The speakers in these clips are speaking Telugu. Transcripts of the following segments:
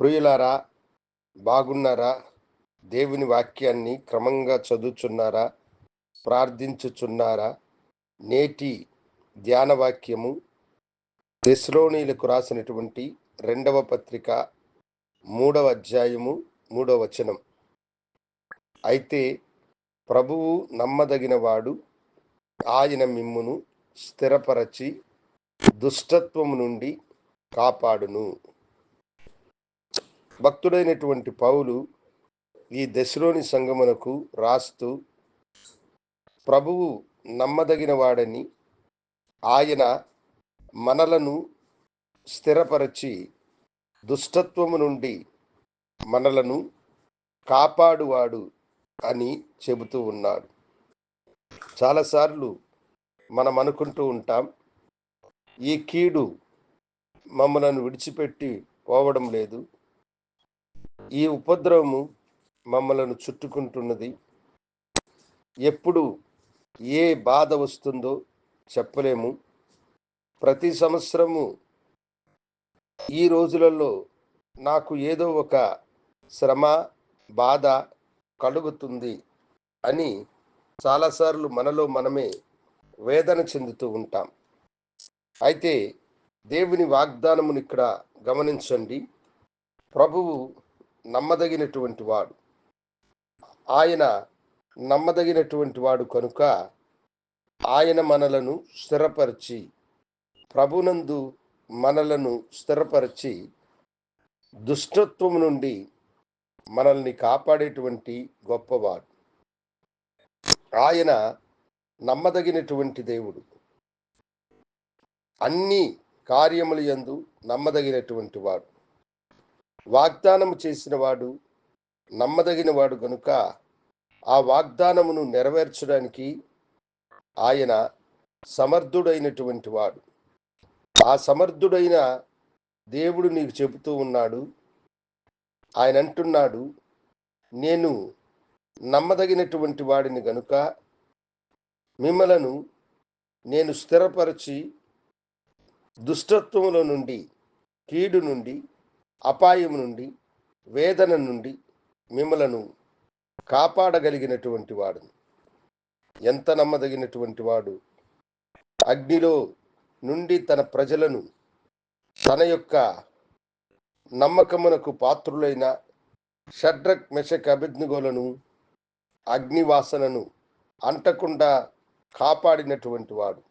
ప్రియులారా బాగున్నారా? దేవుని వాక్యాన్ని క్రమంగా చదువుచున్నారా? ప్రార్థించుచున్నారా? నేటి ధ్యాన వాక్యము దెస్లోనీలకు రాసినటువంటి రెండవ పత్రిక మూడవ అధ్యాయము మూడవ వచనం. అయితే ప్రభువు నమ్మదగినవాడు ఆయన మిమ్మును స్థిరపరచి దుష్టత్వము నుండి కాపాడును. భక్తుడైనటువంటి పౌలు ఈ దశలోని సంగమునకు రాస్తూ ప్రభువు నమ్మదగిన వాడని ఆయన మనలను స్థిరపరచి దుష్టత్వము నుండి మనలను కాపాడువాడు అని చెబుతూ ఉన్నాడు. చాలాసార్లు మనం అనుకుంటూ ఉంటాం ఈ కీడు మమ్మలను విడిచిపెట్టి పోవడం లేదు. ఈ ఉపద్రవము మమ్మలను చుట్టుకుంటున్నది. ఎప్పుడు ఏ బాధ వస్తుందో చెప్పలేము. ప్రతి సంవత్సరము ఈ రోజులలో నాకు ఏదో ఒక శ్రమ బాధ కలుగుతుంది అని చాలాసార్లు మనలో మనమే వేదన చెందుతూ ఉంటాం. అయితే దేవుని వాగ్దానమును ఇక్కడ గమనించండి. ప్రభువు నమ్మదగినటువంటి వాడు. ఆయన నమ్మదగినటువంటి వాడు కనుక ఆయన మనలను స్థిరపరిచి ప్రభునందు మనలను స్థిరపరిచి దుష్టత్వం నుండి మనల్ని కాపాడేటువంటి గొప్పవాడు. ఆయన నమ్మదగినటువంటి దేవుడు. అన్ని కార్యములు యందు నమ్మదగినటువంటి వాడు. వాగ్దానము చేసినవాడు నమ్మదగినవాడు గనుక ఆ వాగ్దానమును నెరవేర్చడానికి ఆయన సమర్థుడైనటువంటి వాడు. ఆ సమర్థుడైన దేవుడు నీకు చెబుతూ ఉన్నాడు. ఆయన అంటున్నాడు నేను నమ్మదగినటువంటి వాడిని గనుక మిమ్మలను నేను స్థిరపరిచి దుష్టత్వంలో నుండి కీడు నుండి అపాయం నుండి వేదన నుండి మిమ్మలను కాపాడగలిగినటువంటి వాడు ఎంత నమ్మదగినటువంటి వాడు? అగ్నిలో నుండి తన ప్రజలను తన యొక్క నమ్మకమునకు పాత్రులైన షడ్రక్ మెషక్ అభిజ్ఞగోలను అగ్నివాసనను అంటకుండా కాపాడినటువంటి వాడు.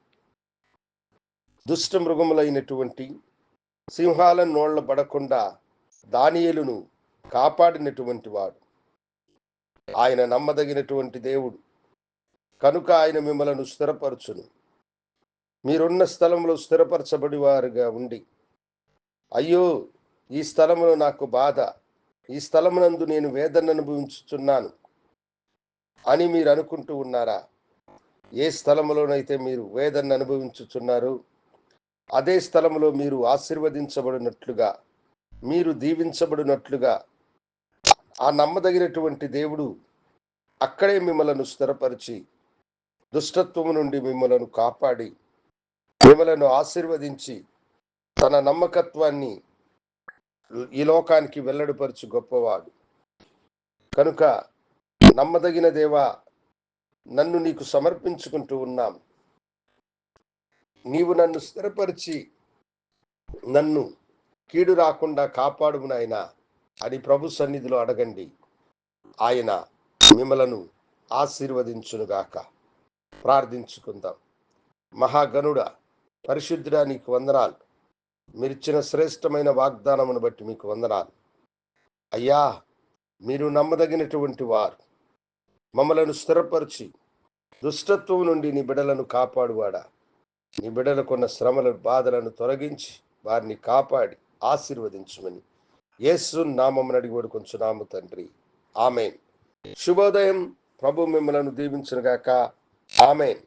దుష్ట మృగములైనటువంటి సింహాల నోళ్ళ పడకుండా దానియలును కాపాడినటువంటి వాడు. ఆయన నమ్మదగినటువంటి దేవుడు. కనుక ఆయన మిమ్మలను స్థిరపరచును. మీరున్న స్థలంలో స్థిరపరచబడి వారుగా ఉండి అయ్యో ఈ స్థలంలో నాకు బాధ. ఈ స్థలమునందు నేను వేదన అనుభవించుచున్నాను అని మీరు అనుకుంటూ ఉన్నారా? ఏ స్థలంలోనైతే మీరు వేదన అనుభవించుచున్నారు అదే స్థలంలో మీరు ఆశీర్వదించబడినట్లుగా మీరు దీవించబడినట్లుగా ఆ నమ్మదగినటువంటి దేవుడు అక్కడే మిమ్మలను స్థిరపరిచి దుష్టత్వము నుండి మిమ్మలను కాపాడి మిమ్మలను ఆశీర్వదించి తన నమ్మకత్వాన్ని ఈ లోకానికి వెల్లడిపరచు గొప్పవాడు. కనుక నమ్మదగిన దేవా నన్ను నీకు సమర్పించుకుంటూ ఉన్నాం. నీవు నన్ను స్థిరపరిచి నన్ను కీడు రాకుండా కాపాడుము నాయన అని ప్రభు సన్నిధిలో అడగండి. ఆయన మిమ్మలను ఆశీర్వదించునుగాక. ప్రార్థించుకుందాం. మహాగణుడ పరిశుద్ధుడా నీకు వందనాలు. మీరిచ్చిన శ్రేష్టమైన వాగ్దానమును బట్టి మీకు వందనాలు. అయ్యా మీరు నమ్మదగినటువంటి వారు. మమ్మలను స్థిరపరిచి దుష్టత్వం నుండి నీ బిడలను కాపాడువాడా. నీ బిడ్డలకున్న శ్రమల బాధలను తొలగించి వారిని కాపాడి ఆశీర్వదించమని యేసు నామం అడిగి వేడుకొంచున్నాము తండ్రి. ఆమెన్. శుభోదయం. ప్రభు మిమ్మలను దీవించునుగాక. ఆమెన్.